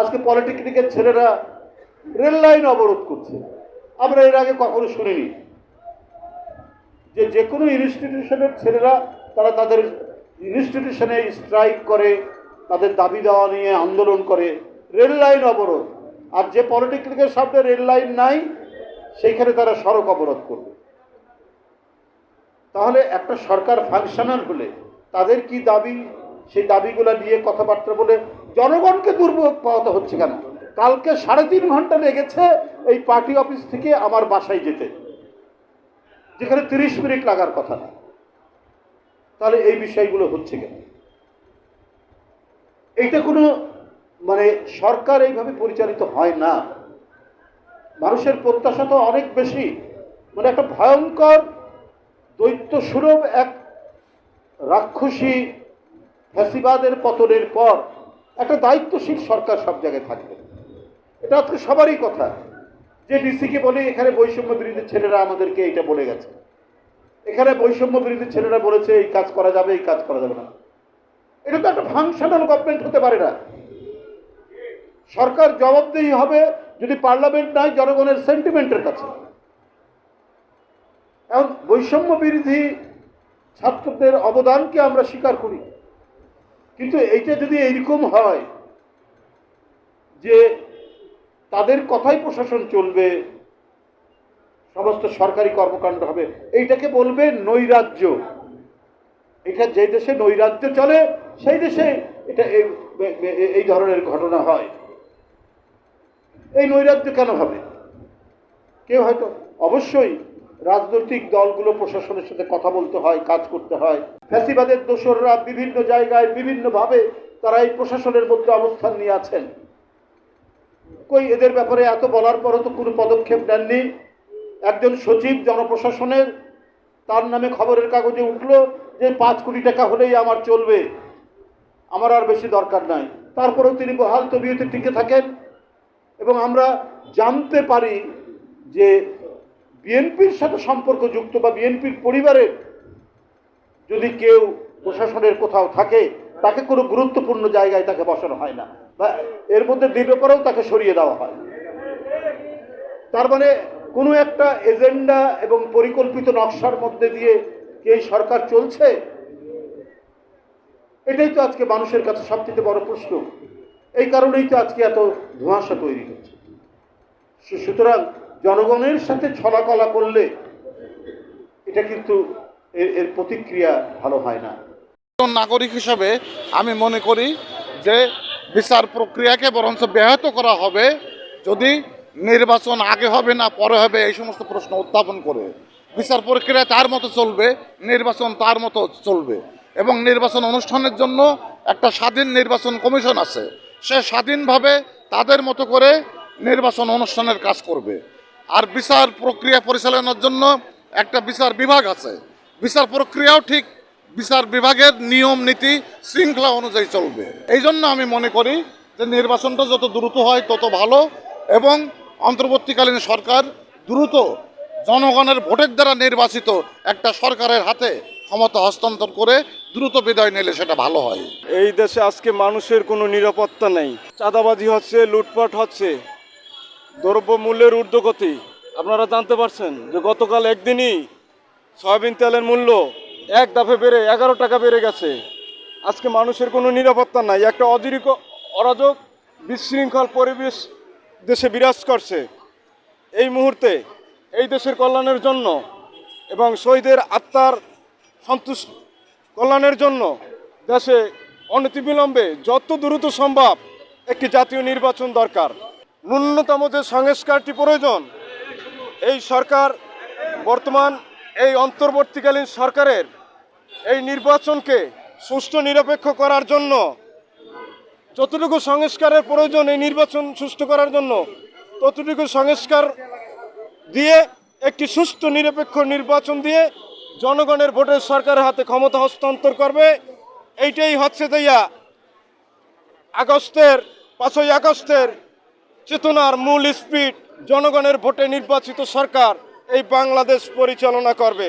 আজকে পলিটেকনিকের ছেলেরা rail line অবরোধ করছে। আমরা এর আগে কখনো শুনিনি যে যে কোনো ইনস্টিটিউশনের ছেলেরা তারা তাদের ইনস্টিটিউশনে স্ট্রাইক করে, তাদের দাবি দেওয়া নিয়ে আন্দোলন করে, রেল লাইন অবরোধ। আর যে পলিটেকনিকের সামনে রেল লাইন নাই, সেইখানে তারা সড়ক অবরোধ করবে। তাহলে একটা সরকার ফাংশনাল হলে তাদের কি দাবি সেই দাবিগুলো নিয়ে কথাবার্তা বলে জনগণকে দুর্ভোগ পাওয়াতে হচ্ছে কেন? কালকে সাড়ে তিন ঘণ্টা লেগেছে এই পার্টি অফিস থেকে আমার বাসায় যেতে। যেখানে তিরিশ মিনিট লাগার কথা। না তাহলে এই বিষয়গুলো হচ্ছে কেন? এইটা কোনো মানে সরকার এইভাবে পরিচালিত হয় না। মানুষের প্রত্যাশা তো অনেক বেশি। মানে একটা ভয়ঙ্কর দৈত্য সুলভ এক রাক্ষসী ফ্যাসিবাদের পতনের পর একটা দায়িত্বশীল সরকার সব জায়গায় থাকবে। এটা আজকে সবারই কথা। যে ডিসিকে বলে এখানে বৈষম্য বিরোধী ছেলেরা আমাদেরকে এটা বলে গেছে। এখানে বৈষম্য বিরোধী ছেলেরা বলেছে এই কাজ করা যাবে, এই কাজ করা যাবে না। এটা তো একটা ফাংশনাল গভর্নমেন্ট হতে পারে না। সরকার জবাবদেহি হবে যদি পার্লামেন্ট নাই জনগণের সেন্টিমেন্টের কাছে। এখন বৈষম্য বিরোধী ছাত্রদের অবদানকে আমরা স্বীকার করি। কিন্তু এইটা যদি এইরকম হয় যে তাদের কথাই প্রশাসন চলবে, সমস্ত সরকারি কর্মকাণ্ড হবে, এইটাকে বলবে নৈরাজ্য। এটা যে দেশে নৈরাজ্য চলে, সেই দেশে এটা এই- ধরনের ঘটনা হয়। এই নৈরাজ্য কেন হবে? কেউ হয়তো, অবশ্যই রাজনৈতিক দলগুলো প্রশাসনের সাথে কথা বলতে হয়, কাজ করতে হয়। ফ্যাসিবাদের দোসররা বিভিন্ন জায়গায় বিভিন্নভাবে তারা এই প্রশাসনের মধ্যে অবস্থান নিয়ে আছেন। কই, এদের ব্যাপারে এত বলার পরও তো কোনো পদক্ষেপ নেননি। একজন সচিব জনপ্রশাসনের, তার নামে খবরের কাগজে উঠল যে পাঁচ কোটি টাকা হলেই আমার চলবে। আমার আর বেশি দরকার নাই। তারপরেও তিনি বহাল তবিয়তে টিকে থাকেন। এবং আমরা জানতে পারি যে বিএনপির সাথে সম্পর্কযুক্ত বা বিএনপির পরিবারের যদি কেউ প্রশাসনের কোথাও থাকে, তাকে কোনো গুরুত্বপূর্ণ জায়গায় তাকে বসানো হয় না। বা এর মধ্যে দীর্ঘ পরেও তাকে সরিয়ে দেওয়া হয়। তার মানে কোনো একটা এজেন্ডা এবং পরিকল্পিত নকশার মধ্যে দিয়ে কি এই সরকার চলছে? এটাই তো আজকে মানুষের কাছে সবথেকে বড় প্রশ্ন। এই কারণেই তো আজকে এত ধোঁয়াশা তৈরি হচ্ছে। সুতরাং জনগণের সাথে ছলাকলা করলে এটা কিন্তু এর প্রতিক্রিয়া ভালো হয় না। একজন নাগরিক হিসাবে আমি মনে করি যে বিচার প্রক্রিয়াকে বরঞ্চ ব্যাহত করা হবে যদি নির্বাচন আগে হবে না পরে হবে এই সমস্ত প্রশ্ন উত্থাপন করে। বিচার প্রক্রিয়া তার মতো চলবে, নির্বাচন তার মতো চলবে এবং নির্বাচন অনুষ্ঠানের জন্য একটা স্বাধীন নির্বাচন কমিশন আছে। সে স্বাধীনভাবে তাদের মতো করে নির্বাচন অনুষ্ঠানের কাজ করবে। আর বিচার প্রক্রিয়া পরিচালনার জন্য একটা বিচার বিভাগ আছে। বিচার প্রক্রিয়াও ঠিক, বিচার বিভাগের নিয়ম, নীতি, শৃঙ্খলা অনুযায়ী চলবে। এই জন্য আমি মনে করি যে নির্বাচনটা যত দ্রুত হয় তত ভালো এবং অন্তর্বর্তীকালীন সরকার দ্রুত জনগণের ভোটের দ্বারা নির্বাচিত একটা সরকারের হাতে ক্ষমতা হস্তান্তর করে দ্রুত বিদায় নিলে সেটা ভালো হয়। এই দেশে আজকে মানুষের কোনো নিরাপত্তা নেই। চাঁদাবাজি হচ্ছে, লুটপাট হচ্ছে। দ্রব্যমূল্যের ঊর্ধ্বগতি। আপনারা জানতে পারছেন যে গতকাল একদিনই সয়াবিন তেলের মূল্য এক দাফে বেড়ে এগারো টাকা বেড়ে গেছে। আজকে মানুষের কোনো নিরাপত্তা নাই, একটা অজিরিক অরাজক, বিশৃঙ্খল পরিবেশ দেশে বিরাজ করছে। এই মুহূর্তে এই দেশের কল্যাণের জন্য এবং শহীদের আত্মার সন্তুষ্ট কল্যাণের জন্য দেশে অনতিবিলম্বে যত দ্রুত সম্ভব একটি জাতীয় নির্বাচন দরকার। ন্যূনতম যে সংস্কারটি প্রয়োজন, এই সরকার বর্তমান এই অন্তর্বর্তীকালীন সরকারের এই নির্বাচনকে সুষ্ঠু নিরপেক্ষ করার জন্য, যতটুকু সংস্কারের প্রয়োজন এই নির্বাচন সুষ্ঠু করার জন্য, ততটুকু সংস্কার দিয়ে একটি সুষ্ঠু নিরপেক্ষ নির্বাচন দিয়ে জনগণের ভোটের সরকারের হাতে ক্ষমতা হস্তান্তর করবে। এইটাই হচ্ছে দিয়া আগস্টের, পাঁচই আগস্টের চেতনার মূল স্পিড জনগণের ভোটে নির্বাচিত সরকার এই বাংলাদেশ পরিচালনা করবে।